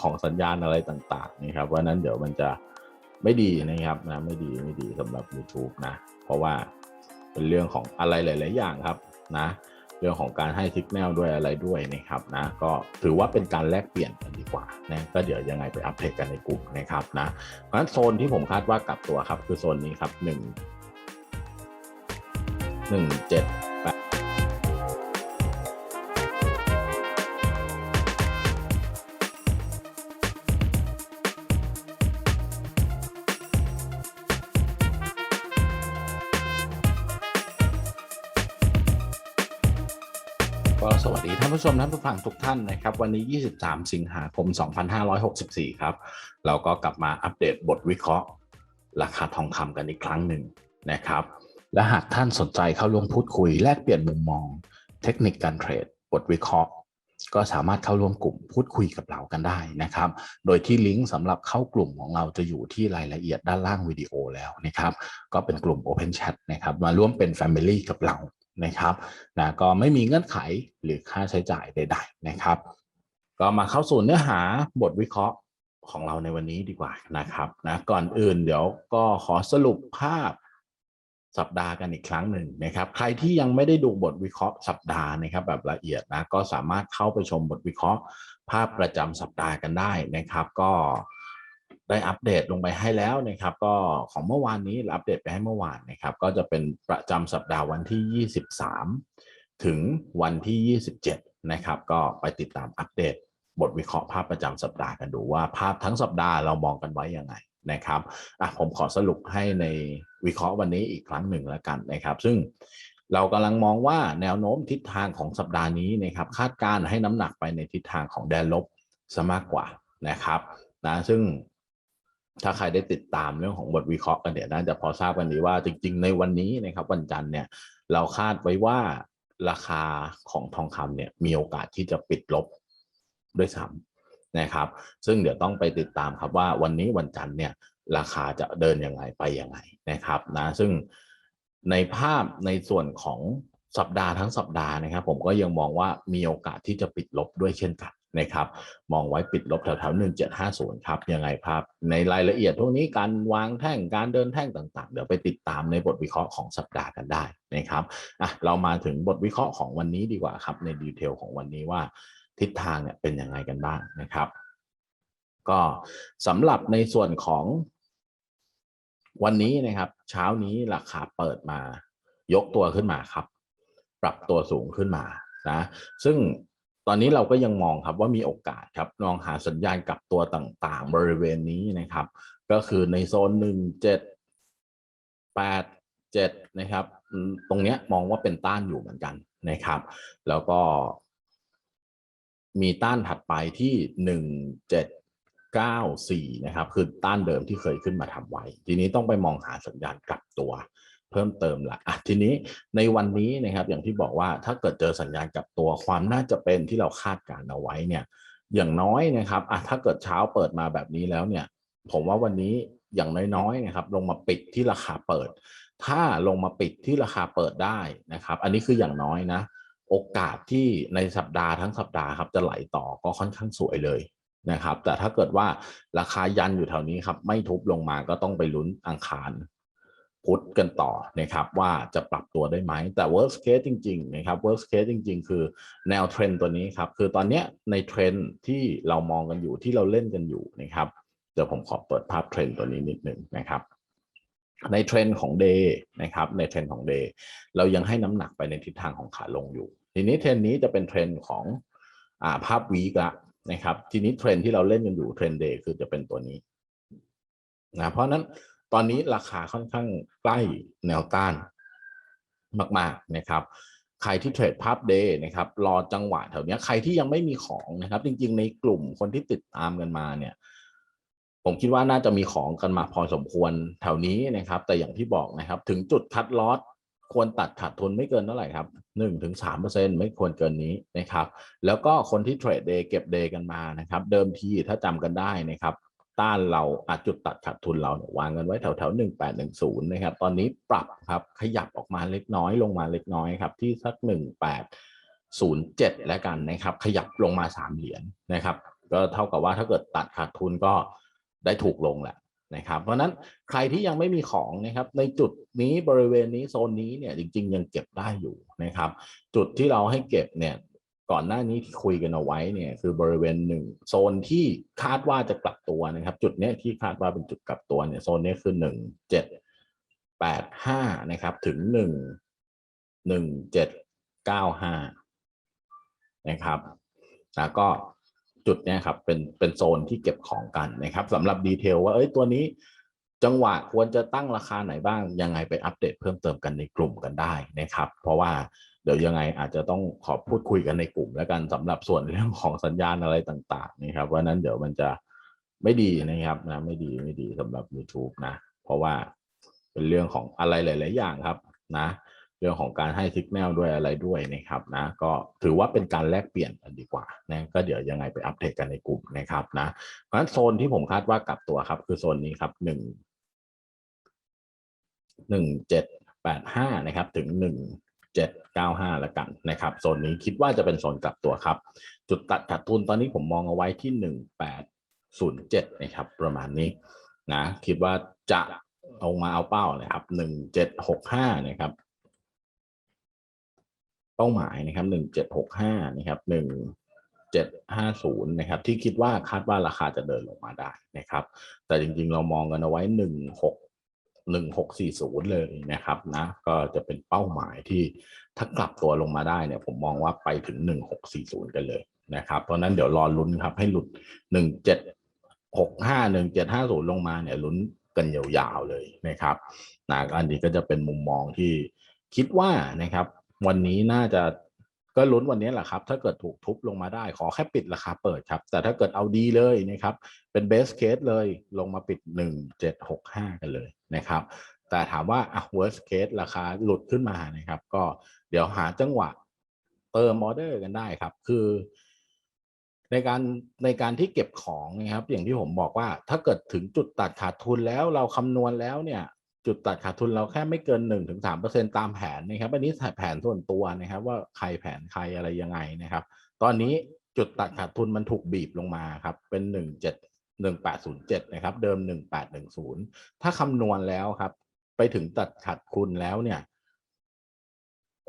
ของสัญญาณอะไรต่างๆนะครับเพรานั้นเดี๋ยวมันจะไม่ดีนะครับนะไม่ดีไม่ดีสำหรับ YouTube นะ เพราะว่าเป็นเรื่องของอะไรหลาย ๆ อย่างครับนะเรื่องของการให้ทิกแนลด้วยอะไรด้วยนะครับนะก็ถือว่าเป็นการแลกเปลี่ยนกันดีกว่านะก็เดี๋ยวยังไงไปอัปเดตกันในกลุ่มนะครับนะเพราะฉะนั้นโซนที่ผมคาดว่ากลับตัวครับคือโซนนี้ครับหนึ่งหนึ่งเจ็ด ก็สวัสดีท่านผู้ชมท่านผู้ฟังทุกท่านนะครับ วันนี้ 23 สิงหาคม 2564 ครับ เราก็กลับมาอัปเดตบทวิเคราะห์ ราคาทองคำกันอีกครั้งหนึ่งนะครับ และหากท่านสนใจเข้าร่วมพูดคุยแลกเปลี่ยนมุมมอง เทคนิคการเทรดบทวิเคราะห์ ก็สามารถเข้าร่วมกลุ่มพูดคุยกับเรากันได้นะครับ โดยที่ลิงก์สำหรับเข้ากลุ่มของเราจะอยู่ที่รายละเอียดด้านล่างวิดีโอแล้วนะครับ ก็เป็นกลุ่ม Open Chat นะครับมาร่วมเป็น Family กับเรา นะครับนะก็ไม่มีเงื่อนไขหรือค่าใช้จ่ายใด ๆนะครับ ก็มาเข้าสู่เนื้อหาบทวิเคราะห์ของเราในวันนี้ดีกว่านะครับนะก่อนอื่นเดี๋ยวก็ขอสรุปภาพสัปดาห์กันอีกครั้งหนึ่งนะครับ ใครที่ยังไม่ได้ดูบทวิเคราะห์สัปดาห์นะครับ แบบละเอียดนะก็สามารถเข้าไปชมบทวิเคราะห์ภาพประจำสัปดาห์กันได้นะครับ ก็ ได้อัปเดตลงไปให้แล้วนะครับ ก็ของเมื่อวานนี้เราอัปเดตไปให้เมื่อวานนะครับ ก็จะเป็นประจำสัปดาห์วันที่ 23 ถึงวันที่ 27 นะครับ ก็ไปติดตามอัปเดต บทวิเคราะห์ภาพประจำสัปดาห์กันดูว่าภาพทั้งสัปดาห์เรามองกันไว้ยังไงนะครับอะผมขอสรุปให้ในวิเคราะห์วันนี้อีกครั้งหนึ่งแล้วกันนะครับ ซึ่งเรากำลังมองว่าแนวโน้มทิศทางของสัปดาห์นี้นะครับคาดการณ์ให้น้ำหนักไปในทิศทางของแดนลบซะมากกว่านะครับนะซึ่ง ถ้าใครได้ติดตามเรื่องของบทวิเคราะห์กันเนี่ยน่าจะพอทราบกันดีว่าจริง ๆ ในวันนี้นะครับวันจันทร์เนี่ยเราคาดไว้ว่าราคาของทองคำเนี่ยมีโอกาสที่จะปิดลบด้วยซ้ำนะครับ ซึ่งเดี๋ยวต้องไปติดตามครับว่าวันนี้วันจันทร์เนี่ยราคาจะเดินยังไงไปยังไงนะครับนะซึ่งในภาพในส่วนของสัปดาห์ทั้งสัปดาห์นะครับ ผมก็ยังมองว่ามีโอกาสที่จะปิดลบด้วยเช่นกัน นะครับมองไว้ปิดลบแถวๆ1750ครับยังไงครับ ในรายละเอียดพวกนี้การวางแท่งการเดินแท่งต่างๆ เดี๋ยวไปติดตามในบทวิเคราะห์ของสัปดาห์กันได้นะครับอะเรามาถึงบทวิเคราะห์ของวันนี้ดีกว่าครับในดีเทลของวันนี้ว่าทิศทางเนี่ยเป็นยังไงกันบ้างนะครับ ก็สำหรับในส่วนของวันนี้นะครับ เช้านี้ราคาเปิดมายกตัวขึ้นมาครับ ปรับตัวสูงขึ้นมานะซึ่ง ตอนนี้เราก็ยังมองครับว่ามีโอกาสครับลองหาสัญญาณกลับตัวต่างๆ บริเวณนี้นะครับ ก็คือในโซนหนึ่งเจ็ดแปดเจ็ดนะครับ ตรงเนี้ยมองว่าเป็นต้านอยู่เหมือนกันนะครับ แล้วก็ มีต้านถัดไปที่หนึ่งเจ็ดเก้าสี่นะครับ คือต้านเดิมที่เคยขึ้นมาทำไว้ ทีนี้ต้องไปมองหาสัญญาณกลับตัว เพิ่มเติมละอะทีนี้ในวันนี้นะครับอย่างที่บอกว่าถ้าเกิดเจอสัญญาณกับตัวความน่าจะเป็นที่เราคาดการณ์เอาไว้เนี่ยอย่างน้อยนะครับอะถ้าเกิดเช้าเปิดมาแบบนี้แล้วเนี่ยผมว่าวันนี้อย่างน้อยๆนะครับลงมาปิดที่ราคาเปิด ถ้าลงมาปิดที่ราคาเปิดได้นะครับ อันนี้คืออย่างน้อยนะโอกาสที่ในสัปดาห์ทั้งสัปดาห์ครับจะไหลต่อก็ค่อนข้างสวยเลยนะครับ แต่ถ้าเกิดว่าราคายันอยู่แถวนี้ครับไม่ทุบลงมาก็ต้องไปลุ้นอังคาร พุธกันต่อนะครับว่าจะปรับตัวได้ไหม แต่ worst case จริงๆนะครับ worst case จริง ๆ คือแนวเทรนตัวนี้ครับ คือตอนนี้ในเทรนที่เรามองกันอยู่ที่เราเล่นกันอยู่นะครับเดี๋ยวผมขอเปิดภาพเทรนตัวนี้นิดหนึ่งนะครับในเทรนของ day นะครับในเทรนของ day เรายังให้น้ำหนักไปในทิศทางของขาลงอยู่ ทีนี้เทรนนี้จะเป็นเทรนของอ่าภาพวีกละนะครับทีนี้เทรนที่เราเล่นกันอยู่เทรนด์ day คือจะเป็นตัวนี้นะเพราะนั้น อนนี้ราคาค่อนข้างใกล้แนวต้านมาก ๆ นะครับ ใครที่เทรดภาพเดย์นะครับ รอจังหวะแถวนี้ใครที่ยังไม่มีของนะครับ จริง ๆ ในกลุ่มคนที่ติดตามกันมาเนี่ย ผมคิดว่าน่าจะมีของกันมาพอสมควรแถวนี้นะครับ แต่อย่างที่บอกนะครับ ถึงจุดคัดลอสควรตัดขาดทุนไม่เกินเท่าไหร่ครับหนึ่งถึงสามเปอร์เซ็นไม่ควรเกินนี้นะครับ แล้วก็คนที่เทรดเดย์เก็บเดย์กันมานะครับ เดิมทีถ้าจำกันได้นะครับ ต้านเราอาจุดตัดขาดทุนเราเนี่ยวางกันไว้แถวแถวหนึ่งแปดหนึ่งศูนย์นะครับ ตอนนี้ปรับครับขยับออกมาเล็กน้อยลงมาเล็กน้อยครับ ที่สักหนึ่งแปดศูนย์เจ็ดแล้วกันนะครับ ขยับลงมาสามเหรียญนะครับ ก็เท่ากับว่าถ้าเกิดตัดขาดทุนก็ได้ถูกลงแหละนะครับ เพราะนั้นใครที่ยังไม่มีของนะครับ ในจุดนี้บริเวณนี้โซนนี้เนี่ยจริง ๆ ยังเก็บได้อยู่นะครับ จุดที่เราให้เก็บเนี่ย ก่อนหน้านี้ที่คุยกันเอาไว้เนี่ยคือบริเวณหนึ่งโซนที่คาดว่าจะกลับตัวนะครับ จุดนี้ที่คาดว่าเป็นจุดกลับตัวเนี่ยโซนนี้คือหนึ่งเจ็ดแปดห้านะครับ ถึงหนึ่งหนึ่งเจ็ดเก้าห้านะครับแล้วก็จุดนี้ครับเป็นเป็นโซนที่เก็บของกันนะครับสำหรับดีเทลว่าเอ้ยตัวนี้จังหวะควรจะตั้งราคาไหนบ้างยังไงไปอัปเดตเพิ่มเติมกันในกลุ่มกันได้นะครับ เพราะว่า เดี๋ยวยังไงอาจจะต้องขอพูดคุยกันในกลุ่มแล้วกันสำหรับส่วนเรื่องของสัญญาณอะไรต่างๆนะครับว่านั้นเดี๋ยวมันจะไม่ดีนะครับนะไม่ดีไม่ดีสำหรับ YouTube นะ เพราะว่าเป็นเรื่องของอะไรหลาย ๆ อย่างครับนะเรื่องของการให้ทิกแนลด้วยอะไรด้วยนะครับนะก็ถือว่าเป็นการแลกเปลี่ยนกันดีกว่านะก็เดี๋ยวยังไงไปอัปเดตกันในกลุ่มนะครับนะเพราะฉะนั้นโซนที่ผมคาดว่ากลับตัวครับ คือโซนนี้ครับหนึ่งหนึ่งเจ็ดแปดห้านะครับถึงหนึ่ง เจ็ดเก้าห้าละกันนะครับโซนนี้คิดว่าจะเป็นโซนกลับตัวครับ จุดตัดขาดทุนตอนนี้ผมมองเอาไว้ที่หนึ่งแปดศูนย์เจ็ดนะครับ ประมาณนี้นะคิดว่าจะเอามาเอาเป้านะครับหนึ่งเจ็ดหกห้านะครับ เป้าหมายนะครับหนึ่งเจ็ดหกห้านะครับหนึ่งเจ็ดห้าศูนย์นะครับ ที่คิดว่าคาดว่าราคาจะเดินลงมาได้นะครับ แต่จริงๆเรามองกันเอาไว้ห นึ่งหกหนึ่งหกสี่ศูนย์เลยนะครับนะก็จะเป็นเป้าหมายที่ถ้ากลับตัวลงมาได้เนี่ยผมมองว่าไปถึงหนึ่งหกสี่ศูนย์กันเลยนะครับ เพราะนั้นเดี๋ยวรอลุ้นครับให้หลุดหนึ่งเจ็ดหกห้าหนึ่งเจ็ดห้าศูนย์ลงมาเนี่ยลุ้นกันยาวๆเลยนะครับนะอันนี้ก็จะเป็นมุมมองที่คิดว่านะครับ วันนี้น่าจะ ก็ลุ้นวันนี้แหละครับ ถ้าเกิดถูกทุบลงมาได้ขอแค่ปิดราคาเปิดครับ แต่ถ้าเกิดเอาดีเลยนะครับ เป็นเบสเคสเลยลงมาปิด 1765 กันเลยนะครับ แต่ถามว่าอะ worst case ราคาหลุดขึ้นมานะครับ ก็เดี๋ยวหาจังหวะเติมออเดอร์กันได้ครับ คือ ในการในการที่เก็บของนะครับ อย่างที่ผมบอกว่า ถ้าเกิดถึงจุดตัดขาดทุนแล้วเราคำนวณแล้วเนี่ย จุดตัดขาดทุนเราแค่ไม่เกินหนึ่งถึงสามเปอร์เซ็นตามแผนนะครับอันนี้แผนส่วนตัวนะครับ ว่าใครแผนใครอะไรยังไงนะครับ ตอนนี้จุดตัดขาดทุนมันถูกบีบลงมาครับเป็นหนึ่งเจ็ดหนึ่งแปดศูนย์เจ็ดนะครับเดิมหนึ่งแปดหนึ่งศูนย์ถ้าคำนวณแล้วครับ ไปถึงตัดขาดทุนแล้วเนี่ย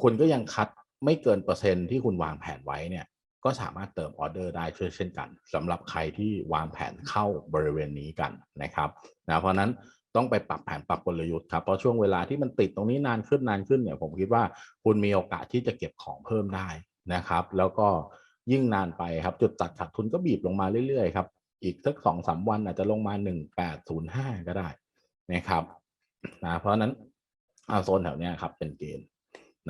คุณก็ยังคัดไม่เกินเปอร์เซ็นต์ที่คุณวางแผนไว้เนี่ย ก็สามารถเติมออเดอร์ได้เช่นกันสำหรับใครที่วางแผนเข้าบริเวณนี้กันนะครับนะเพราะนั้น ต้องไปปรับแผนปรับกลยุทธ์ครับเพราะช่วงเวลาที่มันติดตรงนี้นานขึ้นนานขึ้นเนี่ยผมคิดว่าคุณมีโอกาสที่จะเก็บของเพิ่มได้นะครับ แล้วก็ยิ่งนานไปครับ จุดตัดขาดทุนก็บีบลงมาเรื่อยๆครับอีกสักสองสามวันอาจจะลงมาหนึ่งแปดศูนย์ห้าก็ได้นะครับนะเพราะฉะนั้นเอาโซนแถวเนี้ยครับเป็นเกณฑ์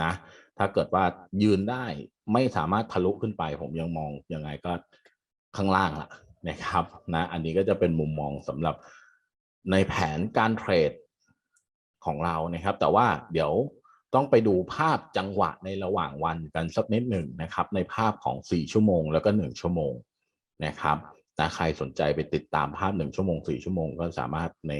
นะ ถ้าเกิดว่ายืนได้ไม่สามารถทะลุขึ้นไป ผมยังมองยังไงก็ข้างล่างละนะครับนะ อันนี้ก็จะเป็นมุมมองสำหรับ ในแผนการเทรดของเรานะครับ แต่ว่าเดี๋ยวต้องไปดูภาพจังหวะในระหว่างวันกันสักนิดหนึ่งนะครับ ในภาพของ 4 ชั่วโมงแล้วก็ 1 ชั่วโมงนะครับถ้าใครสนใจไปติดตามภาพ 1 ชั่วโมง 4 ชั่วโมงก็สามารถใน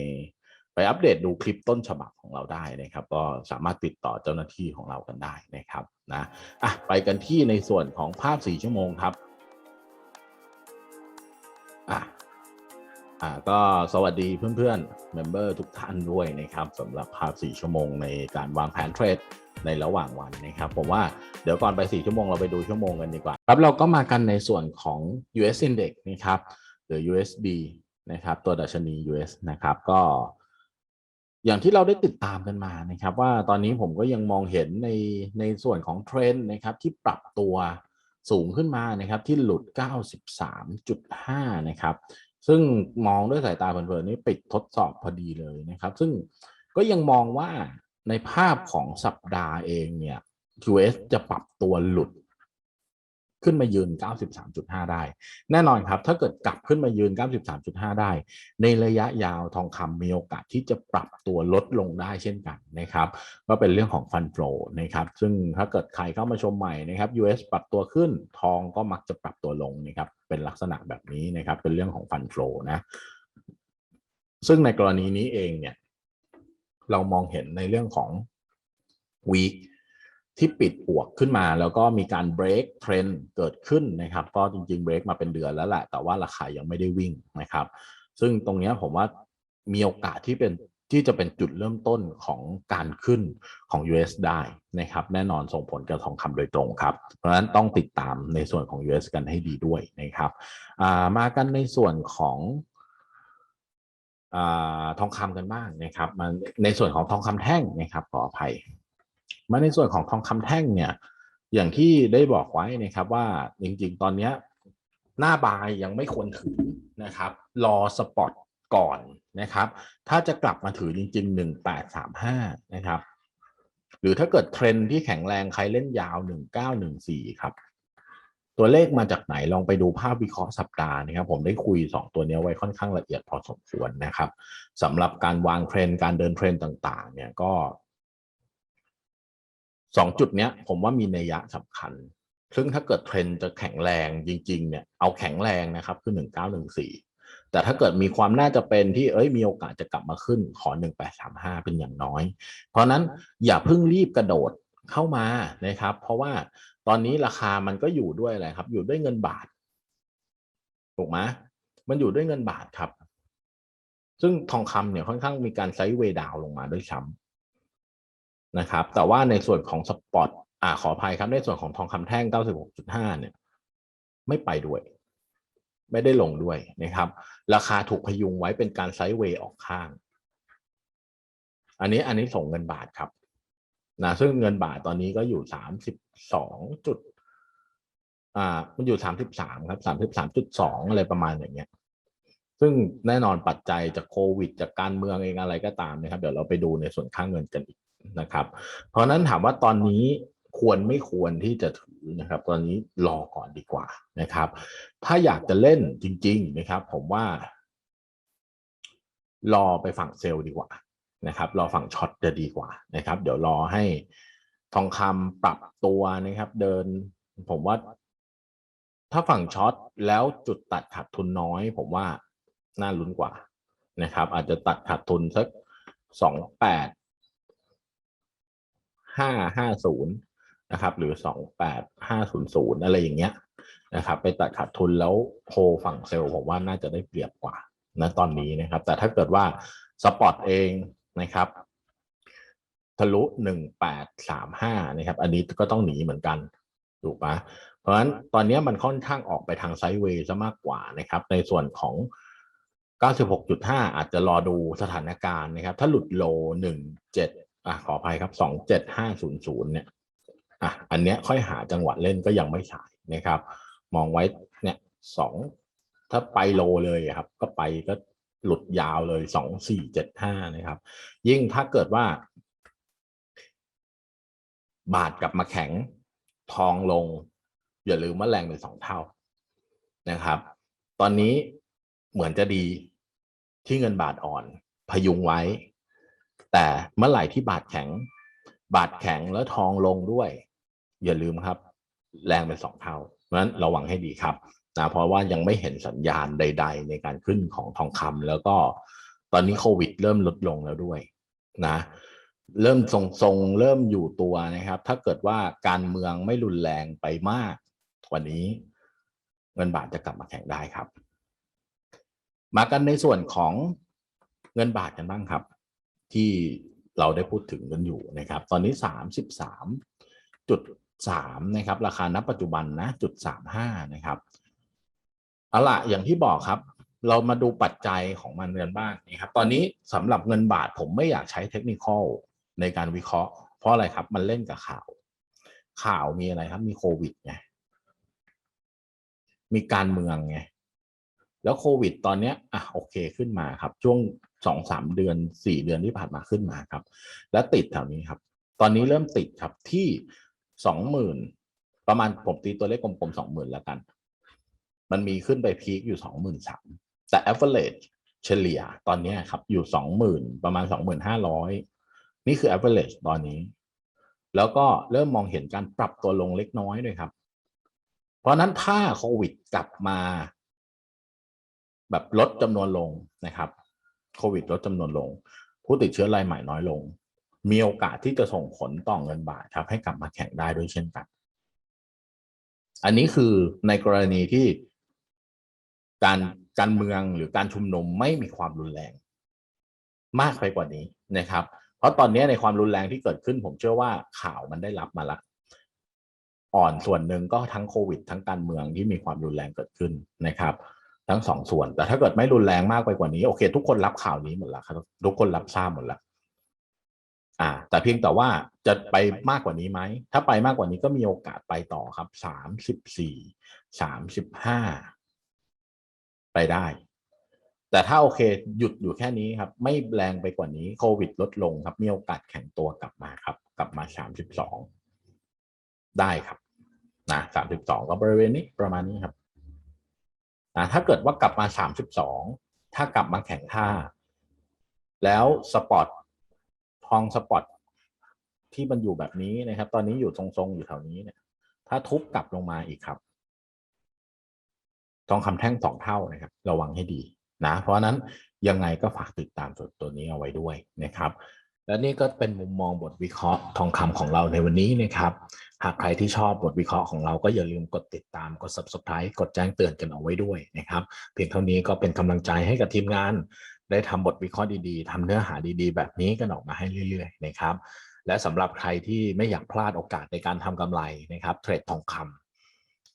ไปอัปเดตดูคลิปต้นฉบับของเราได้นะครับ ก็สามารถติดต่อเจ้าหน้าที่ของเรากันได้นะครับนะอะไปกันที่ในส่วนของภาพ 4 ชั่วโมงครับ อ่าก็สวัสดีเพื่อนๆเมมเบอร์ทุกท่านด้วยนะครับสำหรับภาพ 4 ชั่วโมงในการวางแผนเทรดในระหว่างวันนะครับผมว่าเดี๋ยวก่อนไป 4 ชั่วโมงเราไปดูชั่วโมงกันดีกว่าครับเราก็มากันในส่วนของ US Index นะครับหรือ USD นะครับตัวดัชนี US นะครับก็อย่างที่เราได้ติดตามกันมานะครับ ว่าตอนนี้ผมก็ยังมองเห็นในในส่วนของเทรนด์นะครับที่ปรับตัวสูงขึ้นมานะครับที่หลุด 93.5 นะครับ ซึ่งมองด้วยสายตาเพลินๆนี้ปิดทดสอบพอดีเลยนะครับ ซึ่งก็ยังมองว่าในภาพของสัปดาห์เองเนี่ย QS จะปรับตัวหลุด ขึ้นมายืน 93.5 ได้ แน่นอนครับ ถ้าเกิดกลับขึ้นมายืน 93.5 ได้ ในระยะยาวทองคำมีโอกาสที่จะปรับตัวลดลงได้เช่นกันนะครับก็เป็นเรื่องของฟันโฟนะครับซึ่งถ้าเกิดใครเข้ามาชมใหม่นะครับ US ปรับตัวขึ้นทองก็มักจะปรับตัวลงนะครับเป็นลักษณะแบบนี้นะครับเป็นเรื่องของฟันโฟนะซึ่งในกรณีนี้เองเนี่ยเรามองเห็นในเรื่องของ week ที่ปิดบวกขึ้นมา แล้วก็มีการเบรกเทรนเกิดขึ้นนะครับ ก็จริงๆเบรกมาเป็นเดือนแล้วแหละ แต่ว่าราคายังไม่ได้วิ่งนะครับ ซึ่งตรงนี้ผมว่ามีโอกาสที่เป็นที่จะเป็นจุดเริ่มต้นของการขึ้นของ US ได้นะครับ แน่นอนส่งผลกับทองคำโดยตรงครับ เพราะฉะนั้นต้องติดตามในส่วนของ US กันให้ดีด้วยนะครับามากันในส่วนของอทองคำกันบ้างนะครับมาในส่วนของทองคำแท่งนะครับขออภัย มาในส่วนของทองคำแท่งเนี่ยอย่างที่ได้บอกไว้นะครับว่าจริงๆ ตอนเนี้หน้าบายยังไม่ควรถือนะครับ รอสปอตก่อนนะครับ ถ้าจะกลับมาถือจริงๆหนึ่งแปดสามห้านะครับ หรือถ้าเกิดเทรนที่แข็งแรงใครเล่นยาวหนึ่งเก้าหนึ่งสี่ครับ ตัวเลขมาจากไหนลองไปดูภาพวิเคราะห์สัปดาห์นะครับ ผมได้คุย 2 ตัวนี้ไว้ค่อนข้างละเอียดพอสมควรนะครับสำหรับการวางเทรนการเดินเทรนต่าง ๆ เนี่ยก็ สองจุดเนี้ยผมว่ามีนัยยะสำคัญ ซึ่งถ้าเกิดเทรนจะแข็งแรงจริงๆเนี่ยเอาแข็งแรงนะครับคือหนึ่งเก้าหนึ่งสี่แต่ถ้าเกิดมีความน่าจะเป็นที่เอ้ยมีโอกาสจะกลับมาขึ้นขอหนึ่งแปดสามห้าเป็นอย่างน้อย เพราะนั้นอย่าเพิ่งรีบกระโดดเข้ามานะครับ เพราะว่าตอนนี้ราคามันก็อยู่ด้วยอะไรครับ อยู่ด้วยเงินบาทถูกไหมมันอยู่ด้วยเงินบาทครับ ซึ่งทองคำเนี่ยค่อนข้างมีการไซด์เวดาวลงมาด้วยซ้ำ นะครับ แต่ว่าในส่วนของสปอตอ่าขออภัยครับ ในส่วนของทองคำแท่ง 96.5 เนี่ย ไม่ไปด้วย ไม่ได้ลงด้วยนะครับ ราคาถูกพยุงไว้เป็นการไซด์เวย์ออกข้าง อันนี้อันนี้ส่งเงินบาทครับนะซึ่งเงินบาทตอนนี้ก็อยู่สามสิบสองจุดอ่ามันอยู่สามสิบสามครับสามสิบสามจุดสองอะไรประมาณอย่างเงี้ยซึ่งแน่นอนปัจจัยจากโควิด จากการเมืองเองอะไรก็ตามนะครับ เดี๋ยวเราไปดูในส่วนค่างเงินกันอีก นะครับ เพราะฉะนั้นถามว่าตอนนี้ควรไม่ควรที่จะถือนะครับ ตอนนี้รอก่อนดีกว่านะครับ ถ้าอยากจะเล่นจริง ๆนะครับ ผมว่า รอไปฝั่งเซลล์ดีกว่านะครับ รอฝั่งช็อตจะดีกว่านะครับ เดี๋ยวรอให้ทองคำปรับตัวนะครับ เดิน ผมว่า ถ้าฝั่งช็อตแล้วจุดตัดขาดทุนน้อย ผมว่าน่าลุ้นกว่านะครับ อาจจะตัดขาดทุนสักสองแปด ห้าห้าศูนย์นะครับ หรือสองแปดห้าศูนย์ศูนย์อะไรอย่างเงี้ยนะครับ ไปตัดขาดทุนแล้วโพฝั่งเซลล์ผมว่าน่าจะได้เปรียบกว่านะตอนนี้นะครับ แต่ถ้าเกิดว่าสปอตเองนะครับทะลุหนึ่งแปดสามห้านะครับ อันนี้ก็ต้องหนีเหมือนกันถูกปะเพราะฉะนั้นตอนนี้มันค่อนข้างออกไปทางไซด์เวย์ซะมากกว่านะครับ ในส่วนของ 96.5 อาจจะรอดูสถานการณ์นะครับ ถ้าหลุดโล17 อะขออภัยครับ27500เนี่ยอะอันเนี้ยค่อยหาจังหวะเล่นก็ยังไม่สายนะครับ มองไว้เนี่ยสองถ้าไปโลเลยครับ ก็ไปก็หลุดยาวเลยสองสี่เจ็ดห้านะครับ ยิ่งถ้าเกิดว่า บาทกลับมาแข็งทองลง อย่าลืมว่าแรงเป็นสองเท่านะครับ ตอนนี้เหมือนจะดีที่เงินบาทอ่อนพยุงไว้ แต่เมื่อไหร่ที่บาทแข็ง บาทแข็งแล้วทองลงด้วย อย่าลืมครับ แรงเป็นสองเท่าเพราะฉะนั้นระวังให้ดีครับนะเพราะว่ายังไม่เห็นสัญญาณใด ๆ ในการขึ้นของทองคำแล้วก็ตอนนี้โควิด เริ่มลดลงแล้วด้วยนะ เริ่มทรงๆเริ่มอยู่ตัวนะครับ ถ้าเกิดว่าการเมืองไม่รุนแรงไปมากกว่านี้ เงินบาทจะกลับมาแข็งได้ครับ มากันในส่วนของเงินบาทกันบ้างครับ ที่เราได้พูดถึงกันอยู่นะครับ ตอนนี้สามสิบสามจุดสามนะครับ ราคาณปัจจุบันนะจุดสามห้านะครับเอาละอย่างที่บอกครับ เรามาดูปัจจัยของมันกันบ้างนะครับ ตอนนี้สำหรับเงินบาทผมไม่อยากใช้เทคนิคในการวิเคราะห์ เพราะอะไรครับ มันเล่นกับข่าว ข่าวมีอะไรครับ มีโควิดไงมีการเมืองไง แล้วโควิดตอนเนี้ยอะโอเคขึ้นมาครับ ช่วงสองสามเดือนสี่เดือนที่ผ่านมาขึ้นมาครับ แล้วติดแถวนี้ครับ ตอนนี้เริ่มติดครับที่สองหมื่นประมาณผมตีตัวเลขกลมๆสองหมื่นแล้วกัน มันมีขึ้นไปพีคอยู่สองหมื่นสามแต่ average เฉลี่ยตอนนี้ครับอยู่สองหมื่นประมาณสองหมื่นห้าร้อยนี่คือ average ตอนนี้ แล้วก็เริ่มมองเห็นการปรับตัวลงเล็กน้อยด้วยครับ เพราะนั้นถ้าโควิดกลับมา แบบลดจำนวนลงนะครับโควิดลดจำนวนลง ผู้ติดเชื้อรายใหม่น้อยลง มีโอกาสที่จะส่งผลต่อเงินบาทครับ ให้กลับมาแข็งได้ด้วยเช่นกัน อันนี้คือในกรณีที่การการเมืองหรือการชุมนุมไม่มีความรุนแรง มากไปกว่านี้นะครับ เพราะตอนนี้ในความรุนแรงที่เกิดขึ้น ผมเชื่อว่าข่าวมันได้รับมาละอ่อนส่วนหนึ่งก็ทั้งโควิด ทั้งการเมืองที่มีความรุนแรงเกิดขึ้นนะครับ ทั้งสองส่วน แต่ถ้าเกิดไม่รุนแรงมากไปกว่านี้โอเค ทุกคนรับข่าวนี้หมดล้วครับทุกคนรับทราบหมดล้วอ่า แต่เพียงแต่ว่าจะไปมากกว่านี้ไหมถ้าไปมากกว่านี้ก็มีโอกาสไปต่อครับสามสิบสี่สามสิบห้าไปได้ แต่ถ้าโอเคหยุดอยู่แค่นี้ครับ ไม่แรงไปกว่านี้โควิดลดลงครับ มีโอกาสแข็งตัวกลับมาครับ กลับมาสามสิบสองได้ครับนะสามสิบสองก็บริเวณนี้ประมาณนี้ครับ นะถ้าเกิดว่ากลับมาสามสิบสองถ้ากลับมาแข็งท่า แล้วสปอร์ตทองสปอร์ตที่มันอยู่แบบนี้นะครับ ตอนนี้อยู่ทรงๆ อยู่แถวนี้เนี่ยถ้าทุบกลับลงมาอีกครับทองคำแท่งสองเท่านะครับ ระวังให้ดีนะ เพราะฉะนั้นยังไงก็ฝากติดตามตัวตัวนี้เอาไว้ด้วยนะครับ และนี่ก็เป็นมุมมองบทวิเคราะห์ทองคำของเราในวันนี้นะครับ หากใครที่ชอบบทวิเคราะห์ของเราก็อย่าลืมกดติดตามกด subscribe กดแจ้งเตือนกันเอาไว้ด้วยนะครับ เพียงเท่านี้ก็เป็นกำลังใจให้กับทีมงาน ได้ทำบทวิเคราะห์ดีๆทำเนื้อหาดีๆ แบบนี้กันออกมาให้เรื่อยๆนะครับ และสำหรับใครที่ไม่อยากพลาดโอกาสในการทำกำไรนะครับเทรดทองคำ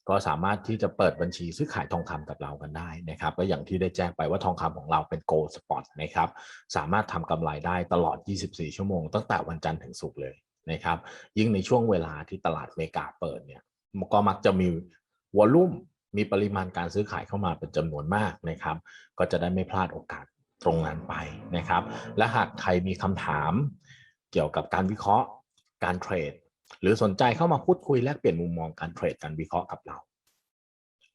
ก็สามารถที่จะเปิดบัญชีซื้อขายทองคำกับเรากันได้นะครับก็อย่างที่ได้แจ้งไปว่าทองคำของเราเป็น Gold Spot นะครับสามารถทำกำไรได้ตลอด 24 ชั่วโมง ตั้งแต่วันจันทร์ถึงศุกร์เลยนะครับ ยิ่งในช่วงเวลาที่ตลาดอเมริกาเปิดเนี่ยก็มักจะมีวอลลุ่มมีปริมาณการซื้อขายเข้ามาเป็นจำนวนมากนะครับ ก็จะได้ไม่พลาดโอกาสตรงนั้นไปนะครับ และหากใครมีคำถามเกี่ยวกับการวิเคราะห์ การเทรด หรือสนใจเข้ามาพูดคุยแลกเปลี่ยนมุมมองการเทรดการวิเคราะห์กับเรา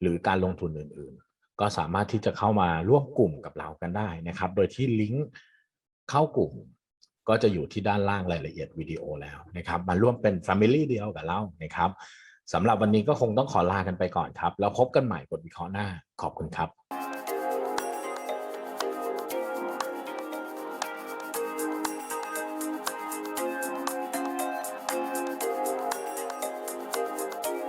หรือการลงทุนอื่นๆ ก็สามารถที่จะเข้ามาร่วมกลุ่มกับเรากันได้นะครับ โดยที่ลิงก์เข้ากลุ่มก็จะอยู่ที่ด้านล่างรายละเอียดวิดีโอแล้วนะครับมาร่วมเป็น Family เดียวกับเรานะครับสำหรับวันนี้ก็คงต้องขอลากันไปก่อนครับ แล้วพบกันใหม่บทวิเคราะห์หน้าขอบคุณครับ